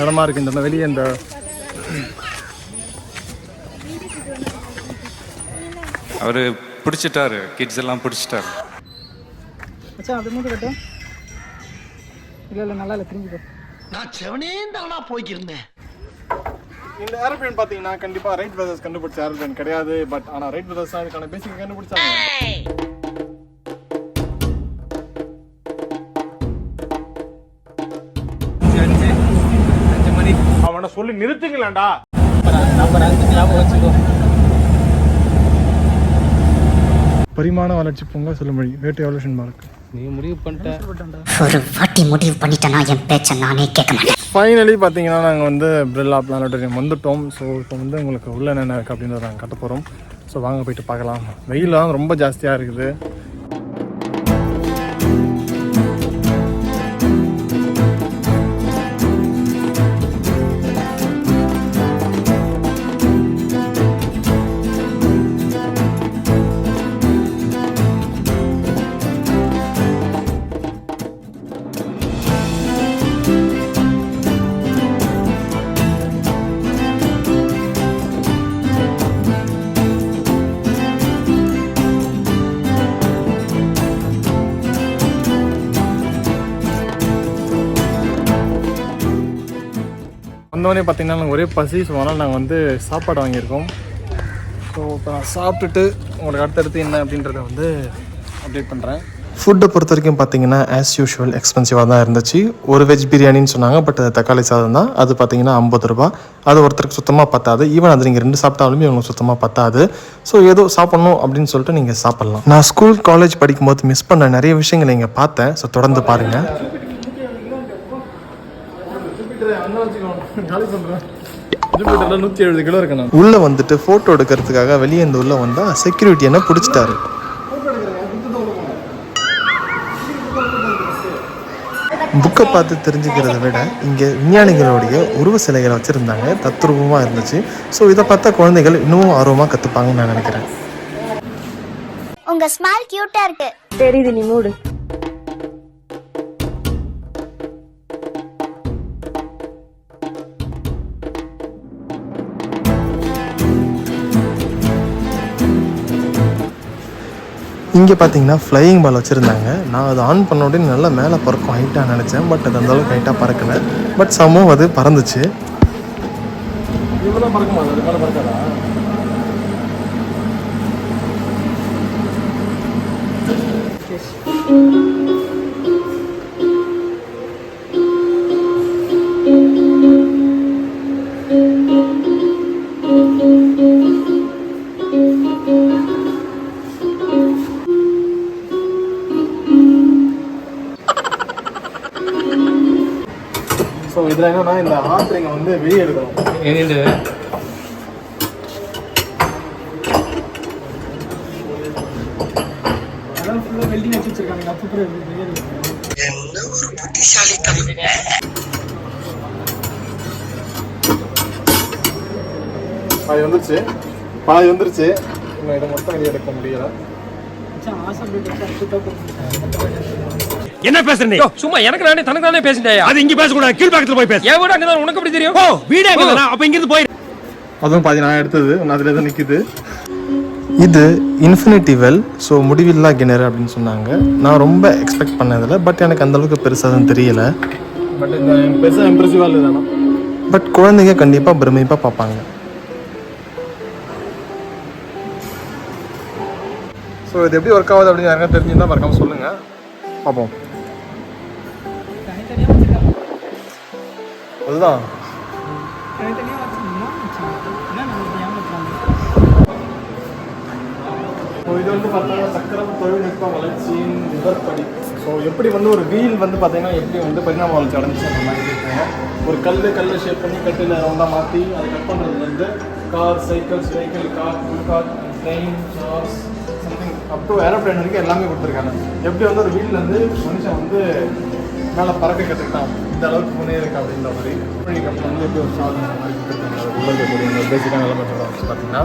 இடமா இருக்கு இந்த வெளியே இந்த அவர் பிடிச்சிட்டாரு. கிட்ஸ் எல்லாம் பிடிச்சிட்டாரு. மச்சான் அது மூட்டு கட்டு இல்லை இல்லை நல்லா இல்லை திரும்பி போ. நான் செவனே தானா போய்க்கிருந்தேன். இந்த ஏரோப்ளேன் பார்த்தீங்கன்னா கண்டிப்பாக ரைட் பிரதர்ஸ் கண்டுபிடிச்ச ஏரோப்ளேன் கிடையாது. பட் ஆனால் ரைட் பிரதர்ஸ் தான் இதுக்கான பேசிக் கண்டுபிடிச்சாங்க. சொல்லி நிறுத்துங்களேன்டா. பரிமாண வளர்ச்சி பொங்க சொல்லுமொழி வேட்டு எவல்யூஷன் மார்க். நீ முடிவு பண்ணிட்ட. ஒரு வாட்டி முடிவு பண்ணிட்டேன்னா என் பேச்சை நானே கேட்க மாட்டேன். ஃபைனலி பார்த்தீங்கன்னா நாங்கள் வந்து பிரில்லா பிளானட்டோரியம் வந்துட்டோம். ஸோ இப்போ வந்து உங்களுக்கு உள்ள என்னென்ன இருக்குது அப்படின்றத நாங்கள் கட்ட போகிறோம் ஸோ வாங்க போயிட்டு பார்க்கலாம். வெயிலாம் ரொம்ப ஜாஸ்தியாக இருக்குது. வந்தவொடனே பார்த்தீங்கன்னா நாங்கள் ஒரே பசி ஸோ அதனால் நாங்கள் வந்து சாப்பாடு வாங்கியிருக்கோம். ஸோ இப்போ நான் சாப்பிட்டுட்டு உங்களுக்கு அடுத்தடுத்து என்ன அப்படின்றத வந்து அப்டேட் பண்ணுறேன் ஃபுட்டை பொறுத்த வரைக்கும் பார்த்தீங்கன்னா ஆஸ் யூஷுவல் எக்ஸ்பென்சிவாக தான் இருந்துச்சு. ஒரு வெஜ் பிரியாணின்னு சொன்னாங்க பட் அது தக்காளி சாதம் தான். அது பார்த்தீங்கன்னா ஐம்பது ரூபா அது ஒருத்தருக்கு சுத்தமாக பத்தாது. ஈவன் அது நீங்கள் ரெண்டு சாப்பிட்டாலுமே உங்களுக்கு சுத்தமாக பத்தாது. ஸோ ஏதோ சாப்பிட்ணும் அப்படின்னு சொல்லிட்டு நீங்கள் சாப்பிட்லாம். நான் ஸ்கூல் காலேஜ் படிக்கும்போது மிஸ் பண்ண நிறைய விஷயங்களை இங்கே பார்த்தேன். ஸோ தொடர்ந்து பாருங்கள் காலி சொல்கிறேன் ஜூபிட்டரில் நூற்றி எழுபது கிலோ இருக்கேன் நான் உள்ளே வந்துட்டு ஃபோட்டோ எடுக்கிறதுக்காக வெளியே இந்த உள்ளே வந்தால் செக்யூரிட்டி என்ன பிடிச்சிட்டாரு. புக்கை பார்த்து தெரிஞ்சுக்கிறத விட இங்கே விஞ்ஞானிகளுடைய உருவ சிலைகளை வச்சுருந்தாங்க. தத்ரூபமாக இருந்துச்சு. ஸோ இதை பார்த்தா குழந்தைகள் இன்னமும் ஆர்வமாக கற்றுப்பாங்கன்னு நான் நினைக்கிறேன். உங்க ஸ்மைல் கியூட்டா இருக்கு. தெரியுது நீ மூடு. இங்கே பார்த்தீங்கன்னா ஃப்ளையிங் பால் வச்சுருந்தாங்க. நான் அதை ஆன் பண்ண உடனே நல்லா மேலே பறக்கும் ஹைட்டாக நினச்சேன். பட் அது அந்தளவுக்கு ஹைட்டாக பறக்கலை. பட் சமம் அது பறந்துச்சு. இவ்வளோ பறக்குமா? வந்து வெளியே எடுக்கணும். ஃபுல்லாக வெல்டிங் வச்சு வச்சிருக்காங்க அப்போ பாதி வந்துருச்சு. பாதி வந்துருச்சு. இதை வெளியே எடுக்க முடியல. ஆசை என்ன பேசுற நீ? சும்மா எனக்கு நானே தனக்கு நானே பேசிட்டேன் அது இங்க பேசக்கூடாது கீழ்பாக்கத்துல போய் பேசு. என் வீடு அங்கதான்? உனக்கு எப்படி தெரியும்? ஓ வீடே அங்க அப்ப இங்க இருந்து போய் அதுவும் பாதி நான் எடுத்தது. ஒன்று அதில் எதுவும் நிற்குது இது இன்ஃபினிட்டி வெல் ஸோ முடிவில்லா கிணறு அப்படின்னு சொன்னாங்க. நான் ரொம்ப எக்ஸ்பெக்ட் பண்ணதில்ல பட் எனக்கு அந்த அளவுக்கு பெருசாக தெரியல. பட் இந்த பெருசாக இம்ப்ரெசிவாக இல்லை தானே? பட் குழந்தைங்க கண்டிப்பாக பிரமிப்பாக பார்ப்பாங்க. ஸோ இது எப்படி ஒர்க் ஆகுது அப்படின்னு யாருக்கா தெரிஞ்சுருந்தா மறக்காம சொல்லுங்க. பார்ப்போம். அதுதான். ஸோ இது வந்து பார்த்தீங்கன்னா சக்கரம் தொழில்நுட்ப வளர்ச்சியின் விவரப்படி. ஸோ எப்படி வந்து ஒரு வீல் வந்து பார்த்தீங்கன்னா எப்படி வந்து பரிணாம வளர்ச்சி அடைஞ்சிச்சு அந்த மாதிரி ஒரு கல் கல் ஷேப் பண்ணி கட்டில் ரவுண்டாக மாற்றி அதை cut பண்ணுறதுலேருந்து car cycles vehicle car car train cars something up to aeroplane வரைக்கும் எல்லாமே கொடுத்துருக்காங்க. எப்படி வந்து ஒரு வீல்ல வந்து மனுஷன் வந்து மேலே பறக்க கற்றுக்கிட்டான் இந்த அளவுக்கு முன்னேறிருக்கு அப்படின்ற மாதிரி. ஹெலிகாப்டர் வந்து எப்படி ஒரு சாதனை மாதிரி கொடுத்துருக்காங்க? உள்ள பேசிக்கான நிலைமை சொல்லுவாங்க பார்த்தீங்கன்னா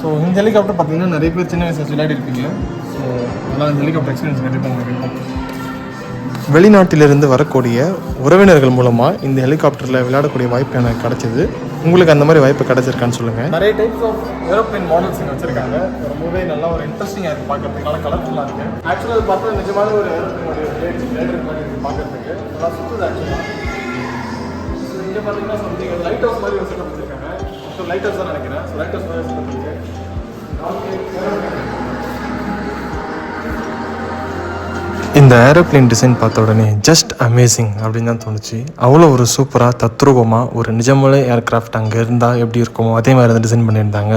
ஸோ இந்த ஹெலிகாப்டர் பார்த்தீங்கன்னா நிறைய பேர் சின்ன வயசில் விளையாடி இருப்பீங்க. ஸோ அதனால் இந்த ஹெலிகாப்டர் எக்ஸ்பீரியன்ஸ் கண்டிப்பாக உங்களுக்கு இருக்கும். வெளிநாட்டிலிருந்து வரக்கூடிய உறவினர்கள் மூலமாக இந்த ஹெலிகாப்டரில் விளையாடக்கூடிய வாய்ப்பு எனக்கு கிடச்சிது. உங்களுக்கு அந்த மாதிரி வாய்ப்பு கிடைச்சிருக்கான்னு சொல்லுங்கள் நிறைய டைப்ஸ் ஆஃப் ஏரோப்ளைன் மாடல்ஸ் இங்கே வச்சிருக்காங்க. ரொம்பவே நல்லா ஒரு இன்ட்ரெஸ்டிங்காக இருக்குது பார்க்கறதுக்கு. நல்லா கலர்ஃபுல்லாக இருக்குது ஆக்சுவலாக அது பார்த்தா நிஜமான ஒரு ஏரோப்ளேனுடைய பார்க்கறதுக்கு. நல்லா சுற்றுது ஆக்சுவலாக ஸோ இங்கே பார்த்தீங்கன்னா சம்திங் லைட் ஹவுஸ் மாதிரி ஒரு செட்டப் வச்சிருக்காங்க. ஸோ லைட் ஹவுஸ் தான் நினைக்கிறேன். ஸோ லைட் ஹவுஸ் மாதிரி செட்டப் இந்த ஏரோப்ளேன் டிசைன் பார்த்த உடனே ஜஸ்ட் அமேசிங் அப்படின்னு தான் தோணுச்சு. அவ்வளோ ஒரு சூப்பராக தத்ரூபமாக ஒரு நிஜமுள்ள ஏர்க்ராஃப்ட் அங்கே இருந்தால் எப்படி இருக்குமோ அதே மாதிரி தான் டிசைன் பண்ணியிருந்தாங்க.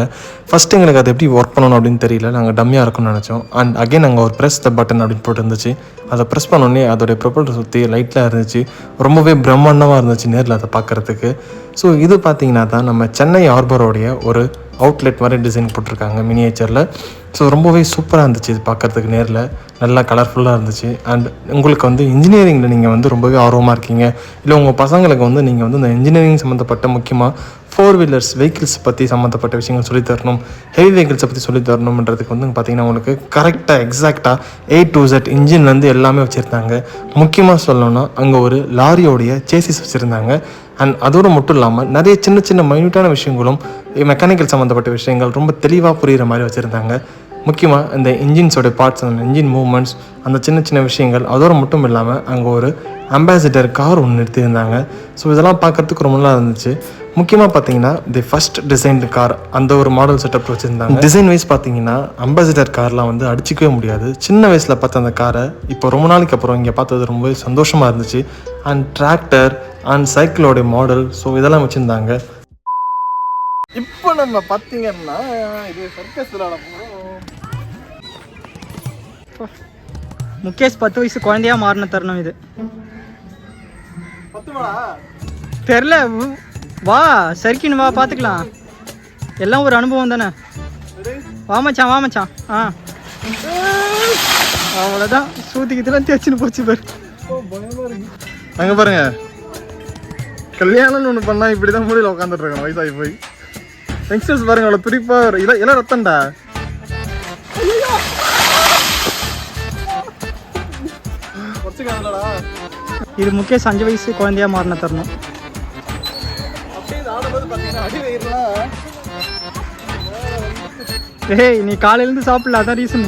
ஃபஸ்ட்டு எங்களுக்கு அது எப்படி ஒர்க் பண்ணணும் அப்படின்னு தெரியல. நாங்கள் டம்மியாக இருக்கும்னு நினச்சோம். அண்ட் அகைன் அங்கே ஒரு ப்ரெஸ் த பட்டன் அப்படின்னு போட்டு இருந்துச்சு. அதை ப்ரெஸ் பண்ணோடனே அதோடைய ப்ரொப்பல்டர் சுற்றி லைட்லாம் இருந்துச்சு. ரொம்பவே பிரம்மாண்டமாக இருந்துச்சு நேரில் அதை பார்க்குறதுக்கு. ஸோ இது பார்த்தீங்கன்னா தான் நம்ம சென்னை ஆர்பரோடைய ஒரு அவுட்லெட் மாதிரி டிசைன் போட்டிருக்காங்க மினியேச்சரில் ஸோ ரொம்பவே சூப்பராக இருந்துச்சு இது பார்க்குறதுக்கு நேரில். நல்லா கலர்ஃபுல்லாக இருந்துச்சு. அண்ட் உங்களுக்கு வந்து இன்ஜினியரிங்கில் நீங்கள் வந்து ரொம்பவே ஆர்வமாக இருக்கீங்க. இல்லை உங்கள் பசங்களுக்கு வந்து நீங்கள் வந்து இந்த இன்ஜினியரிங் சம்மந்தப்பட்ட முக்கியமாக ஃபோர் வீலர்ஸ் வெஹிக்கிள்ஸ் பற்றி சம்மந்தப்பட்ட விஷயங்கள் சொல்லித் தரணும். ஹெவி வெஹிக்கிள்ஸை பற்றி சொல்லி தரணுன்றதுக்கு வந்து பார்த்தீங்கன்னா உங்களுக்கு கரெக்டாக எக்ஸாக்டாக ஏ டு ஜெட் இன்ஜின்லேருந்து எல்லாமே வச்சுருந்தாங்க. முக்கியமாக சொல்லணும்னா அங்கே ஒரு லாரியோடைய சேசிஸ் வச்சுருந்தாங்க. அண்ட் அதோடு மட்டும் இல்லாமல் நிறைய சின்ன சின்ன மைன்யூட்டான விஷயங்களும் மெக்கானிக்கல் சம்மந்தப்பட்ட விஷயங்கள் ரொம்ப தெளிவாக புரிகிற மாதிரி வச்சுருந்தாங்க. முக்கியமாக இந்த இன்ஜின்ஸோட பார்ட்ஸ் அந்த இன்ஜின் மூவ்மெண்ட்ஸ் அந்த சின்ன சின்ன விஷயங்கள் அதோடு மட்டும் இல்லாமல் அங்கே ஒரு அம்பாசிடர் கார் ஒன்று நிறுத்தியிருந்தாங்க. ஸோ இதெல்லாம் பார்க்கறதுக்கு ரொம்ப நல்லா இருந்துச்சு. முக்கியமாக பார்த்தீங்கன்னா தி ஃபஸ்ட் டிசைன்டு கார் அந்த ஒரு மாடல் செட்டப் வச்சுருந்தாங்க. டிசைன் வைஸ் பார்த்தீங்கன்னா அம்பாசிடர் கார்லாம் வந்து அடிச்சிக்கவே முடியாது. சின்ன வயசில் பார்த்த அந்த காரை இப்போ ரொம்ப நாளைக்கு அப்புறம் இங்கே பார்த்தது ரொம்பவே சந்தோஷமாக இருந்துச்சு. அண்ட் டிராக்டர் அண்ட் சைக்கிளோடைய மாடல் ஸோ இதெல்லாம் வச்சுருந்தாங்க. இப்போ நம்ம பார்த்தீங்கன்னா இது சர்க்கஸ் போகிறோம் முகேஷ் பத்து வயசு குழந்தையா மாறின தருணம் இது. தெரில வா சரிக்கின்னு வா பார்த்துக்கலாம். எல்லாம் ஒரு அனுபவம் தானே? வா மச்சான் வா மச்சான். ஆ. அவ்வளோதான் சூத்துக்கு இதெல்லாம் தேய்ச்சின்னு போச்சு பாரு. அங்க பாருங்க. கல்யாணம்னு ஒன்று பண்ணால் இப்படி தான் மூலையில் உட்காந்துட்டு இருக்கணும் வயசாகி போய். யங்ஸ்டர்ஸ் பாருங்க அவ்வளோ துடிப்பா இதான் எல்லாம் ரத்தம்டா. இது முகேஷ் அஞ்சு வயசு குழந்தையா மாறின தருணம். அப்படியே இது ஆடும்போது பார்த்தீங்கன்னா ஏய் நீ காலையிலேருந்து சாப்பிடல அதான் ரீசன்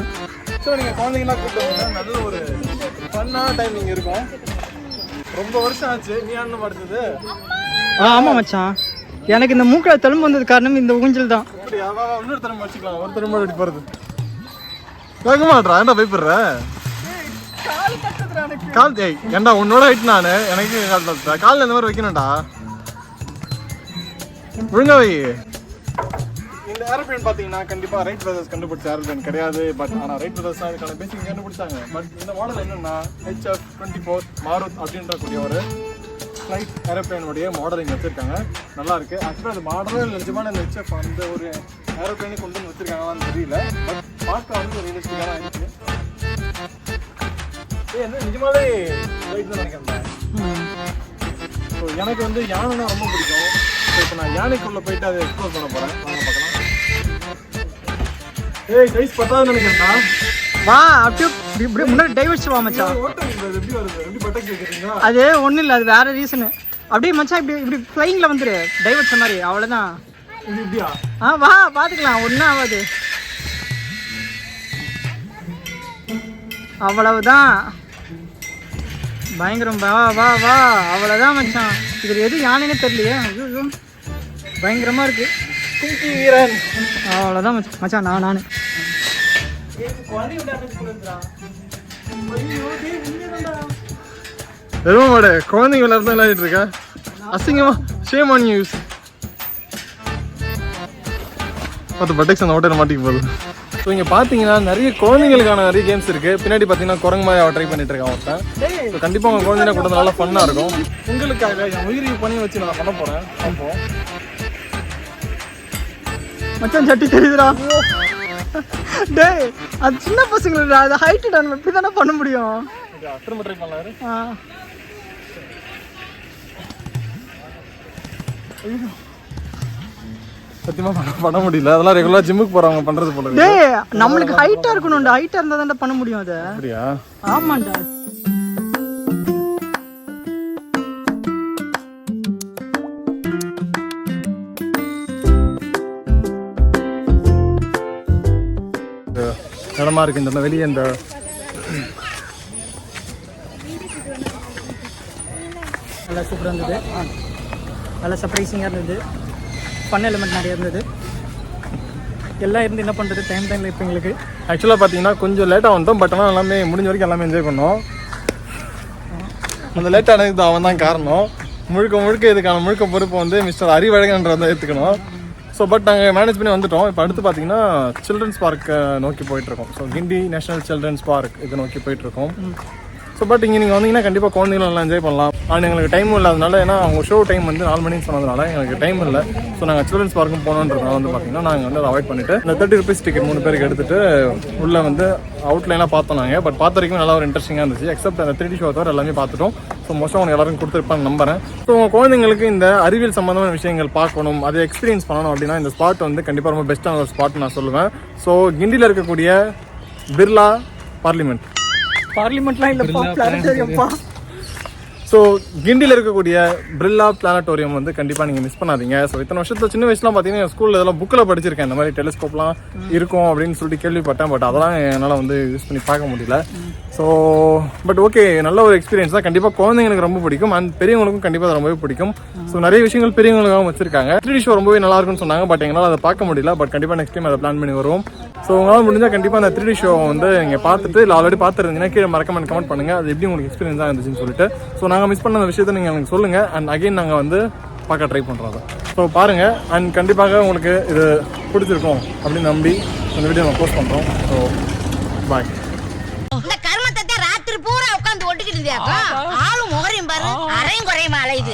ஸோ நீங்கள் குழந்தைங்களாம் கூப்பிட்டு நல்ல ஒரு ஃபன்னான டைமிங் இருக்கும். ரொம்ப வருஷம் ஆச்சு நீ ஆடணும் படுத்தது ஆ ஆமாம் மச்சான். எனக்கு இந்த மூக்கில் தழும்பு வந்தது காரணம் இந்த ஊஞ்சல் தான். அவ இன்னொரு தரம் வச்சுக்கலாம். ஒரு தரம் அப்படி போகிறது கேட்க மாட்டா ஏன்டா பயப்படுற? கால் ஏய் ஏன்டா உன்னோட ஹைட் நான்? எனக்கு கால் காலில் இந்த மாதிரி வைக்கணும்டா. ஒழுங்கா வை. இந்த ஏரோப்ளேன் பார்த்தீங்கன்னா கண்டிப்பாக ரைட் பிரதர்ஸ் கண்டுபிடிச்ச ஏரோப்ளேன் கிடையாது. பட் ஆனால் ரைட் பிரதர்ஸ் தான் இதுக்கான பேசிக் கண்டுபிடிச்சாங்க. பட் இந்த மாடல் என்னன்னா ஹெச்எஃப் டுவெண்ட்டி ஃபோர் மாருத் அப்படின்ற கூடிய ஒரு ஃப்ளைட் ஏரோப்ளேனுடைய மாடல் இங்கே வச்சிருக்காங்க. நல்லா இருக்கு. ஆக்சுவலாக அது மாடலும் இல்லை. நிஜமான இந்த ஹெச்எஃப் அந்த ஒரு ஏரோப்ளேனே கொண்டு வந்து வச்சிருக்காங்களான்னு தெரியல. பட் பார்க்க வந்து ரியலிஸ்டிக்காக இருக்கு. ஏய் என்ன நிஜமாவே ஃப்ளைட் தான் நினைக்கிறேன் ஸோ எனக்கு வந்து யானைனா ரொம்ப பிடிக்கும். ஸோ இப்போ நான் யானைக்குள்ளே போயிட்டு அதை எக்ஸ்ப்ளோர் பண்ண போகிறேன் வாங்க ஏய் நினைக்கிறேன்டா. வா அப்படியே இப்படி முன்னாடி டைவர்ஸ் வா மச்சான். ஓட்டம் இது எப்படி வருது எப்படி பட்டாக்கி வைக்கிறீங்களா அது ஒன்றும் இல்லை அது வேற ரீசனு அப்படியே மச்சான் இப்படி இப்படி ஃப்ளைங்கில் வந்துரு. டைவர்ஸ் மாதிரி அவ்வளோதான் இது இப்படியா? ஆ வா பார்த்துக்கலாம் ஒன்றும் ஆகாது. அவ்வளவுதான். பயங்கரம் வா வா வா. அவ்வளோதான் மச்சான். இதில் எது யானைன்னு தெரியலையே. பயங்கரமாக இருக்கு. பிங்கி வீரன். அவ்வளோதான் மச்சான். நான் நான். எரும மாடு குழந்தைங்க விளையாட்டு விளையாடிட்டு இருக்கா? அசிங்கமா. ஷேம் ஆன் யூஸ் பார்த்து பட்டெக்ஸ் அந்த ஓட்டையில் மாட்டிக்க போகுது ஸோ இங்கே பார்த்தீங்கன்னா நிறைய குழந்தைங்களுக்கான நிறைய கேம்ஸ் இருக்கு. பின்னாடி பார்த்தீங்கன்னா குரங்கு மாதிரி அவன் ட்ரை பண்ணிட்டு இருக்கான் ஒருத்தன் ஸோ கண்டிப்பாக உங்கள் குழந்தைங்க கூட நல்லா ஃபன்னாக இருக்கும். உங்களுக்காக என் உயிரி பண்ணி வச்சு நான் பண்ண போகிறேன் அப்போ மச்சான் சட்டி தெரியுதுடா. டேய் அது சின்ன பசங்களா அது ஹைட்டு நம்ம இப்படி தானே பண்ண முடியும். திரும்ப ட்ரை பண்ணலாரு ஆ. சத்தியமாக பண்ண முடியல. அதெல்லாம் ரெகுலராக ஜிம்முக்கு போகிறவங்க பண்ணுறது போல. டேய் நம்மளுக்கு ஹைட்டா இருக்கணும்டா. ஹைட்டா இருந்தா தான்டா பண்ண முடியும் அதை. அப்படியா? ஆமாண்டா. இடமா இருக்கு இந்த வெளியே இந்த நல்லா சூப்பராக இருந்தது. நல்லா சர்ப்ரைசிங்காக இருந்தது. ஃபன் எலிமெண்ட் நிறைய இருந்தது. எல்லாம் இருந்து என்ன பண்ணுறது டைம் டைமில் இப்போ எங்களுக்கு. ஆக்சுவலாக பார்த்தீங்கன்னா கொஞ்சம் லேட்டாக வந்தோம் பட் ஆனால் எல்லாமே முடிஞ்ச வரைக்கும் எல்லாமே என்ஜாய் பண்ணோம். அந்த லேட் ஆனதுக்கு அவன் தான் காரணம். முழுக்க முழுக்க இதுக்கான முழுக்க பொறுப்பு வந்து மிஸ்டர் அறிவழகன்றதை ஏற்றுக்கணும் ஸோ பட் நாங்கள் மேனேஜ் பண்ணி வந்துட்டோம். இப்போ அடுத்து பார்த்தீங்கன்னா சில்ட்ரன்ஸ் பார்க்கை நோக்கி போயிட்டுருக்கோம் so Guindy national children's park இதை நோக்கி போயிட்டுருக்கோம் ஸோ பட் இங்கே நீங்கள் வந்தீங்கன்னா கண்டிப்பாக குழந்தைங்களும் நல்லா என்ஜாய் பண்ணலாம். அண்ட் எங்களுக்கு டைம் இல்லாதனால ஏன்னா அவங்க ஷோ டைம் வந்து நாலு மணிக்கு சொன்னதுனால எங்களுக்கு டைம் இல்லை. ஸோ நாங்கள் சில்ட்ரன்ஸ் பார்க்கும் போகணுன்றதுனால வந்து பார்த்தீங்கன்னா நாங்கள் வந்து அதை அவாய்ட் பண்ணிட்டு இந்த தேர்ட்டி ருபீஸ் டிக்கெட் மூணு பேருக்கு எடுத்துட்டு உள்ளே வந்து அவுட்லைனாக பார்த்தோம் நாங்கள் பட் பார்த்த வரைக்கும் நல்லா ஒரு இன்ட்ரெஸ்டிங்காக இருந்துச்சு. எக்ஸப்ட் அந்த த்ரீ ஷோ தவிர எல்லாமே பார்த்துட்டோம். ஸோ மோஸ்ட்டாக அவங்க எல்லாரும் கொடுத்துருப்பான்னு நம்புறேன். ஸோ உங்கள் குழந்தைங்களுக்கு இந்த அறிவியல் சம்மந்தமான விஷயங்கள் பார்க்கணும் அதை எக்ஸ்பீரியன்ஸ் பண்ணணும் அப்படின்னா இந்த ஸ்பாட் வந்து கண்டிப்பாக ரொம்ப பெஸ்ட்டான ஒரு ஸ்பாட் நான் சொல்லுவேன். ஸோ கிண்டியில் இருக்கக்கூடிய பிர்லா பார்லிமெண்ட் பார்லிமெண்ட்லாம் இல்லைப்பா பிளானட்டோரியம்ப்பா ஸோ கிண்டியில் இருக்கக்கூடிய பிர்லா பிளானட்டோரியம் வந்து கண்டிப்பாக நீங்கள் மிஸ் பண்ணாதீங்க. ஸோ இத்தனை வருஷத்துல சின்ன வயசுலாம் பார்த்தீங்கன்னா ஸ்கூலில் இதெல்லாம் புக்கில் படிச்சிருக்கேன். இந்த மாதிரி டெலிஸ்கோப்லாம் இருக்கும் அப்படின்னு சொல்லிட்டு கேள்விப்பட்டேன். பட் அதெல்லாம் என்னால் வந்து யூஸ் பண்ணி பார்க்க முடியல. ஸோ பட் ஓகே நல்ல ஒரு எக்ஸ்பீரியன்ஸ் தான். கண்டிப்பாக குழந்தைங்களுக்கு ரொம்ப பிடிக்கும். அண்ட் பெரியவங்களுக்கும் கண்டிப்பாக அது ரொம்பவே பிடிக்கும். ஸோ நிறைய விஷயங்கள் பெரியவங்களுக்காகவும் வச்சிருக்காங்க. த்ரீ ஷோ ரொம்பவே நல்லா இருக்கும்னு சொன்னாங்க. பட் எங்களால் அதை பார்க்க முடியல. பட் கண்டிப்பாக நெக்ஸ்ட் டைம் அதை பிளான் பண்ணி வருவோம். ஸோ உங்களால் முடிஞ்சால் கண்டிப்பாக அந்த த்ரீ ஷோ வந்து நீங்கள் பார்த்துட்டு இல்லை ஆல்ரெடி பார்த்துருந்தீங்கன்னா கீழே மறக்காம கமெண்ட் பண்ணுங்கள் அது எப்படி உங்களுக்கு எக்ஸ்பீரியன்ஸாக இருந்துச்சுன்னு சொல்லிட்டு. ஸோ நாங்கள் மிஸ் பண்ண அந்த விஷயத்தை நீங்கள் எனக்கு சொல்லுங்கள் அண்ட் அகைன் நாங்கள் வந்து பார்க்க ட்ரை பண்ணுறோம் அதை. ஸோ பாருங்கள் அண்ட் கண்டிப்பாக உங்களுக்கு இது பிடிச்சிருக்கும் அப்படின்னு நம்பி இந்த வீடியோ நம்ம போஸ்ட் பண்ணுறோம் ஸோ பாய் இந்த கர்மத்தை ராத்திரி பூரா உட்காந்து ஒட்டிக்கிட்டு இருந்தியாக்கா? ஆளும் முகரையும் பாரு. அரையும் குறையும் அலையுது